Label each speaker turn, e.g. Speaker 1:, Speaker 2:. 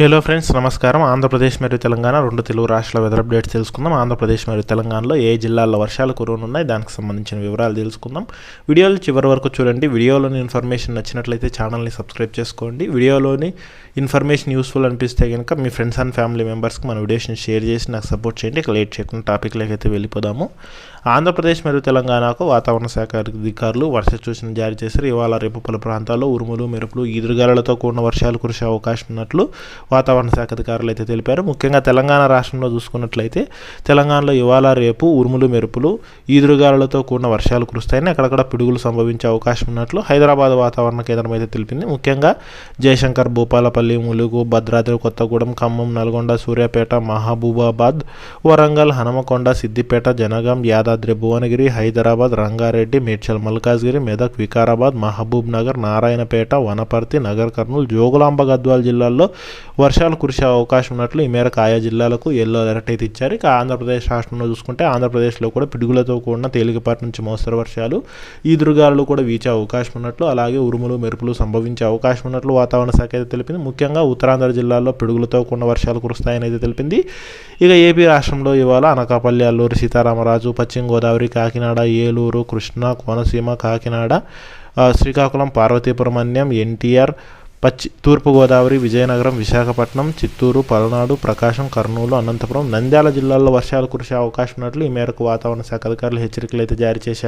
Speaker 1: Hello friends నమస్కారం. ఆంధ్రప్రదేశ్ మరియు తెలంగాణ రెండు తెలుగు రాష్ట్రాల వెదర్ అప్డేట్స్ తెలుసుకుందాం. ఆంధ్రప్రదేశ్ మరియు తెలంగాణలో ఏ జిల్లాల్లో వర్షాలు కురవనున్నాయి దానికి సంబంధించిన వివరాలు తెలుసుకుందాం. వీడియోలు చివరి వరకు చూడండి. వీడియోలోని ఇన్ఫర్మేషన్ నచ్చినట్లయితే ఛానల్ని సబ్స్క్రైబ్ చేసుకోండి. వీడియోలోని ఇన్ఫర్మేషన్ యూస్ఫుల్ అనిపిస్తే కనుక మీ ఫ్రెండ్స్ అండ్ ఫ్యామిలీ మెంబర్స్కి మన వీడియోస్ని షేర్ చేసి నాకు సపోర్ట్ చేయండి. ఇక లేట్ చేయకుండా టాపిక్లోకి అయితే వెళ్ళిపోదాము. ఆంధ్రప్రదేశ్ మరియు తెలంగాణకు వాతావరణ శాఖ అధికారులు వర్ష సూచన జారీ చేశారు. ఇవాళ రేపు పలు ప్రాంతాల్లో ఉరుములు మెరుపులు ఈదురుగాలతో కూడిన వర్షాలు కురిసే అవకాశం ఉన్నట్లు వాతావరణ శాఖ అధికారులు అయితే తెలిపారు. ముఖ్యంగా తెలంగాణ రాష్ట్రంలో చూసుకున్నట్లయితే తెలంగాణలో ఇవాళ రేపు ఉరుములు మెరుపులు ఈదురుగాలతో కూడిన వర్షాలు కురుస్తాయని అక్కడక్కడ పిడుగులు సంభవించే అవకాశం ఉన్నట్లు హైదరాబాద్ వాతావరణ కేంద్రం అయితే తెలిపింది. ముఖ్యంగా జయశంకర్ భూపాలపల్లి ములుగు భద్రాద్రి కొత్తగూడెం ఖమ్మం నల్గొండ సూర్యాపేట మహబూబాబాద్ వరంగల్ హనుమకొండ సిద్దిపేట జనగాం యాదాద్రి భువనగిరి హైదరాబాద్ రంగారెడ్డి మేడ్చల్ మల్కాజ్గిరి మెదక్ వికారాబాద్ మహబూబ్ నగర్ నారాయణపేట వనపర్తి నగర్ కర్నూలు జోగులాంబ గద్వాల జిల్లాల్లో వర్షాలు కురిసే అవకాశం ఉన్నట్లు ఈ మేరకు ఆయా జిల్లాలకు ఎల్లో అలర్ట్ అయితే ఇచ్చారు. ఇక ఆంధ్రప్రదేశ్ రాష్ట్రంలో చూసుకుంటే ఆంధ్రప్రదేశ్లో కూడా పిడుగులతో కూడిన తేలికపాటి నుంచి మోస్తరు వర్షాలు ఈదురుగాలు కూడా వీచే అవకాశం ఉన్నట్లు అలాగే ఉరుములు మెరుపులు సంభవించే అవకాశం ఉన్నట్లు వాతావరణ శాఖ అయితే తెలిపింది. ముఖ్యంగా ఉత్తరాంధ్ర జిల్లాల్లో పిడుగులతో కూడిన వర్షాలు కురుస్తాయని అయితే తెలిపింది. ఇక ఏపీ రాష్ట్రంలో ఇవాళ అనకాపల్లి అల్లూరు సీతారామరాజు పశ్చిమ గోదావరి కాకినాడ ఏలూరు కృష్ణా కోనసీమ కాకినాడ శ్రీకాకుళం పార్వతీపురం అన్యం ఎన్టీఆర్ పశ్చి తూర్పుగోదావరి విజయనగరం విశాఖపట్నం చిత్తూరు పల్నాడు ప్రకాశం కర్నూలు అనంతపురం నంద్యాల జిల్లాల్లో వర్షాలు కురిసే అవకాశం ఉన్నట్లు ఈ మేరకు వాతావరణ శాఖ అధికారులు హెచ్చరికలు అయితే జారీ చేశారు.